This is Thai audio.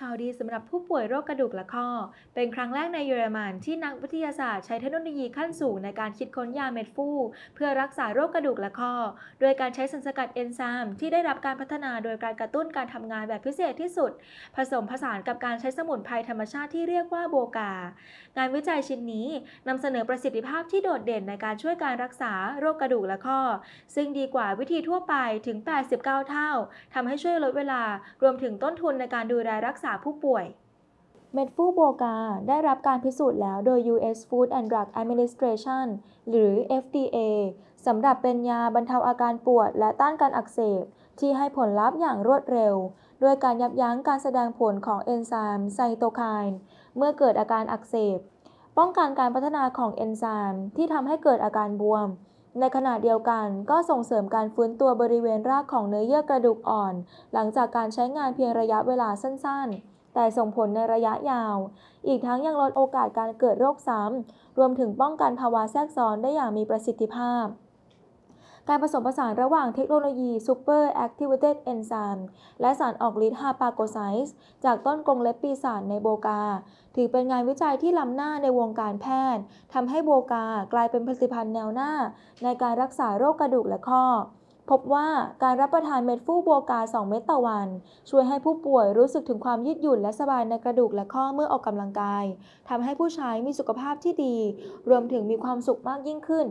ข่าวดีสำหรับผู้ป่วยโรคกระดูกและข้อ เป็นครั้งแรกในเยอรมันที่นักวิทยาศาสตร์ใช้เทคโนโลยีขั้นสูงในการคิดค้นยาเม็ดฟูเพื่อรักษาโรคกระดูกและข้อ โดยการใช้สารสกัดเอนไซม์ที่ได้รับการพัฒนาโดยการกระตุ้นการทำงานแบบพิเศษที่สุด ผสมผสานกับการใช้สมุนไพรธรรมชาติที่เรียกว่าโบกา งานวิจัยชิ้นนี้นำเสนอประสิทธิภาพที่โดดเด่นในการช่วยการรักษาโรคกระดูกและข้อ ซึ่งดีกว่าวิธีทั่วไปถึง 89 เท่าทำให้ช่วยลดเวลารวมถึงต้นทุนในการดูแลรักษาผู้ป่วย เม็ดฟูโบกาได้รับการพิสูจน์แล้วโดย U.S. Food and Drug Administration หรือ FDA สำหรับเป็นยาบรรเทาอาการปวดและต้านการอักเสบ ที่ให้ผลลัพธ์อย่างรวดเร็ว ด้วยการยับยั้งการแสดงผลของเอนไซม์ไซโตไคน์เมื่อเกิดอาการอักเสบ ป้องกันการพัฒนาของเอนไซม์ที่ทำให้เกิดอาการบวม ในขณะเดียวกันก็ส่งเสริมการฟื้นตัวบริเวณรากของเนื้อเยื่อกระดูกอ่อน หลังจากการใช้งานเพียงระยะเวลาสั้น ๆ แต่ส่งผลในระยะยาว อีกทั้งยังลดโอกาสการเกิดโรคซ้ำ รวมถึงป้องกันภาวะแทรกซ้อนได้อย่างมีประสิทธิภาพ การผสมผสานระหว่างเทคโนโลยี Super Activated Enzyme และสารออกฤทธิ์ฮาปาโกไซส์จากต้นกรงเล็บปีศาจในโบกา ถือเป็นงานวิจัยที่ล้ำหน้าในวงการแพทย์ทำให้โบกากลายเป็นผลิตภัณฑ์แนวหน้า ในการรักษาโรคกระดูกและข้อ พบว่าการรับประทานเม็ดฟูโบกา 2 เม็ดต่อวัน ช่วยให้ผู้ป่วยรู้สึกถึงความยืดหยุ่นและสบายในกระดูกและข้อเมื่อออกกำลังกายทำให้ผู้ใช้มีสุขภาพที่ดี รวมถึงมีความสุขมากยิ่งขึ้น